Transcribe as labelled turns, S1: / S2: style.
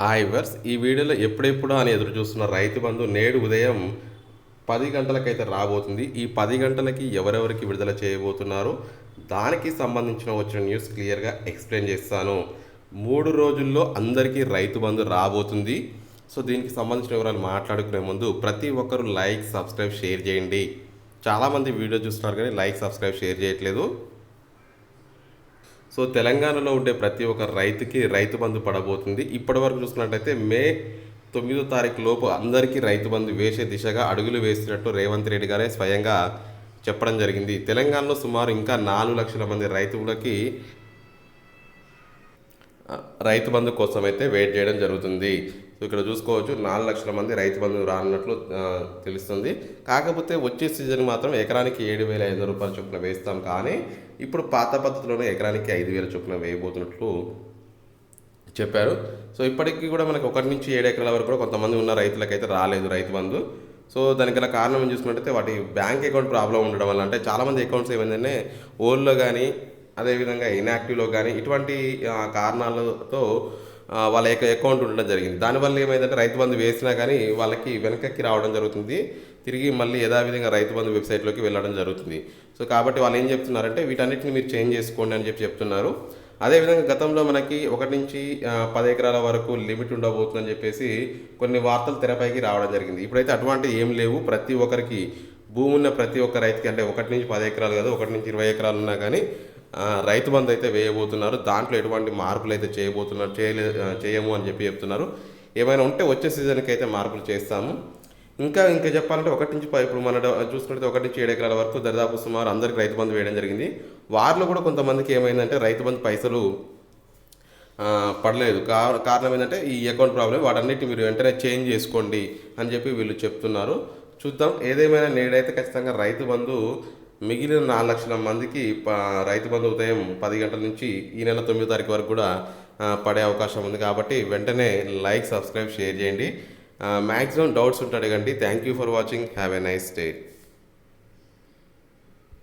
S1: Hi verse ఈ వీడియోలో ఎప్పుడెప్పుడు అని ఎదురు చూస్తున్న రైతు బంధు నేడు ఉదయం పది గంటలకైతే రాబోతుంది. ఈ పది గంటలకి ఎవరెవరికి విడుదల చేయబోతున్నారో? దానికి సంబంధించిన వచ్చిన న్యూస్ క్లియర్గా ఎక్స్ప్లెయిన్ చేస్తాను. మూడు రోజుల్లో అందరికీ రైతు బంధు రాబోతుంది. సో దీనికి సంబంధించిన వివరాలు మాట్లాడుకునే ముందు ప్రతి ఒక్కరు లైక్ సబ్స్క్రైబ్ షేర్ చేయండి. చాలామంది వీడియో చూస్తున్నారు కానీ లైక్ సబ్స్క్రైబ్ షేర్ చేయట్లేదు. సో తెలంగాణలో ఉండే ప్రతి ఒక్క రైతుకి రైతు బంధు పడబోతుంది. ఇప్పటి వరకు చూసుకున్నట్టయితే మే తొమ్మిదో తారీఖు లోపు అందరికీ రైతు బంధు వేసే దిశగా అడుగులు వేసినట్టు రేవంత్ రెడ్డి గారే స్వయంగా చెప్పడం జరిగింది. తెలంగాణలో సుమారు ఇంకా నాలుగు లక్షల మంది రైతులకి రైతు బంధు కోసం అయితే వెయిట్ చేయడం జరుగుతుంది. సో ఇక్కడ చూసుకోవచ్చు నాలుగు లక్షల మంది రైతు బంధు రానున్నట్లు తెలుస్తుంది. కాకపోతే వచ్చే సీజన్ మాత్రం ఎకరానికి ఏడు వేల ఐదు రూపాయల చొప్పున వేస్తాం. కానీ ఇప్పుడు పాత పద్ధతిలోనే ఎకరానికి ఐదు వేల చొప్పున వేయబోతున్నట్లు చెప్పారు. సో ఇప్పటికీ కూడా మనకి ఒకటి నుంచి ఏడు ఎకరాల వరకు కూడా కొంతమంది ఉన్న రైతులకైతే రాలేదు రైతు బంధు. సో దానికి గల కారణం చూసుకున్నట్టయితే వాటి బ్యాంక్ అకౌంట్ ప్రాబ్లం ఉండడం వల్ల అంటే చాలామంది అకౌంట్స్ ఏమైందంటే ఓల్డ్లో కానీ అదేవిధంగా ఇన్యాక్టివ్లో కానీ ఇటువంటి కారణాలతో వాళ్ళ యొక్క అకౌంట్ ఉండడం జరిగింది. దానివల్ల ఏమైందంటే రైతు బంధు వేసినా కానీ వాళ్ళకి వెనకకి రావడం జరుగుతుంది. తిరిగి మళ్ళీ యథావిధంగా రైతు బంధు వెబ్సైట్లోకి వెళ్ళడం జరుగుతుంది. సో కాబట్టి వాళ్ళు ఏం చెప్తున్నారంటే వీటన్నిటిని మీరు చేంజ్ చేసుకోండి అని చెప్పి చెప్తున్నారు. అదేవిధంగా గతంలో మనకి ఒకటి నుంచి పది ఎకరాల వరకు లిమిట్ ఉండబోతుందని చెప్పేసి కొన్ని వార్తలు తెరపైకి రావడం జరిగింది. ఇప్పుడైతే అటువంటి ఏం లేవు. ప్రతి ఒక్కరికి భూమి ఉన్న ప్రతి ఒక్క రైతుకి అంటే ఒకటి నుంచి పది ఎకరాలు కాదు ఒకటి నుంచి ఇరవై ఎకరాలు ఉన్నా కానీ రైతు బంధు అయితే వేయబోతున్నారు. దాంట్లో ఎటువంటి మార్పులు అయితే చేయబోతున్నారు చేయలే చేయము అని చెప్పి చెప్తున్నారు. ఏమైనా ఉంటే వచ్చే సీజన్కి అయితే మార్పులు చేస్తాము. ఇంకా ఇంకా చెప్పాలంటే ఒకటి నుంచి ఇప్పుడు మన చూసుకుంటే ఒకటి నుంచి ఏడు ఎకరాల వరకు దరిదాపు సుమారు అందరికి రైతు బంధు వేయడం జరిగింది. వారిలో కూడా కొంతమందికి ఏమైందంటే రైతు బంధు పైసలు పడలేదు. కారణం ఏంటంటే ఈ అకౌంట్ ప్రాబ్లం వాటన్నిటి మీరు వెంటనే చేంజ్ చేసుకోండి అని చెప్పి వీళ్ళు చెప్తున్నారు. చూద్దాం ఏదేమైనా నేడైతే ఖచ్చితంగా రైతు బంధు మిగిలిన నాలుగు లక్షల మందికి ప- రైతు బంధు ఉదయం పది గంటల నుంచి ఈ నెల తొమ్మిదో తారీఖు వరకు కూడా పడే అవకాశం ఉంది కాబట్టి వెంటనే లైక్ సబ్స్క్రైబ్ షేర్ చేయండి. మ్యాక్సిమం డౌట్స్ ఉంటే అడగండి thank you for watching. Have a nice day.